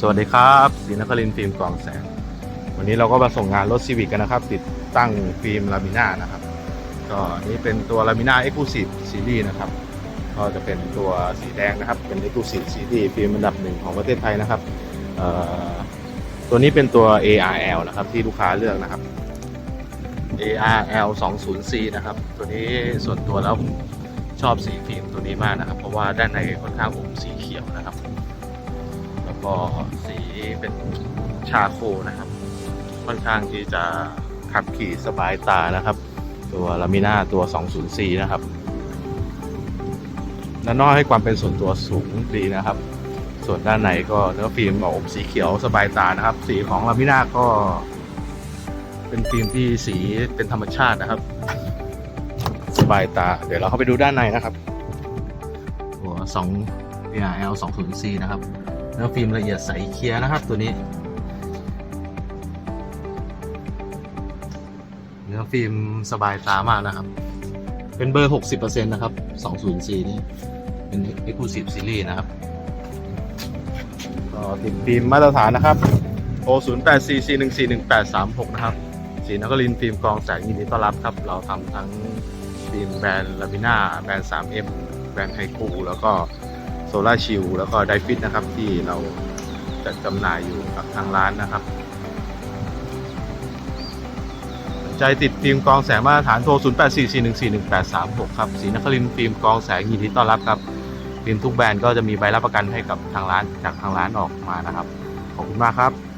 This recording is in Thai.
สวัสดีครับศรีนครินฟิล์มกล่องแสง วันนี้เราก็มาส่งงานรถซีวิกกันนะครับ ติดตั้งฟิล์มลามิน่านะครับ ก็นนี้เป็นตัวลามิน่าเอ็กซ์คลูซีฟซีรีส์นะครับ ก็จะเป็นตัวสีแดงนะครับ เป็นเอ็กซ์คลูซีฟซีรีส์ฟิล์มอันดับหนึ่งของประเทศไทยนะครับเอ่อตัวนี้เป็นตัว ARL นะครับที่ลูกค้าเลือกนะครับ ARL 20C นะครับ ตัวนี้ส่วนตัวแล้วชอบสีฟิล์มตัวนี้มากนะครับ เพราะว่าด้านในค่อนข้างอมสีเขียวนะครับ ก็สีเป็นชาโคนะครับ ค่อนข้างที่จะขับขี่สบายตานะครับ ตัวลามิน่าตัว 204 นะครับด้านนอกให้ความเป็นส่วนตัวสูงดีนะครับ ส่วนด้านในก็เนื้อฟิล์มออกสีเขียวสบายตานะครับ สีของลามิน่าก็ เป็นฟิล์มที่สีเป็นธรรมชาตินะครับ สบายตา เดี๋ยวเราเข้าไปดูด้านในนะครับตัว2 ARL 20C นะครับ เนื้อฟิล์มละเอียดใสเคลียร์นะครับตัวนี้ เนื้อฟิล์มสบายตามากนะครับ เป็นเบอร์ 60%นะครับ 204 นี่ เป็น Exclusive Series นะครับก็ติดฟิล์มมาตรฐานนะครับ O 0 8 4 4 1 4 1 8 3 6 นะครับ สีนครินฟิล์มกองแสงยินดีต้อนรับครับ เราทำทั้งฟิล์มแบรนด์ลามิน่าแบรนด์ 3M แบรนด์ไฮคูแล้วก็ ล่าชิลแล้วก็ไดฟิตนะครับที่เราจัดจำหน่ายอยู่กับทางร้านนะครับใจติดฟิล์มกองแสงมาตรฐานโทร 0 8 4 4 1 4 1 8 3 6 ครับสีนครินฟิล์มกองแสงยินดีต้อนรับครับ ฟิล์มทุกแบรนด์ก็จะมีใบรับประกันให้กับทางร้านจากทางร้านออกมานะครับ ขอบคุณมากครับ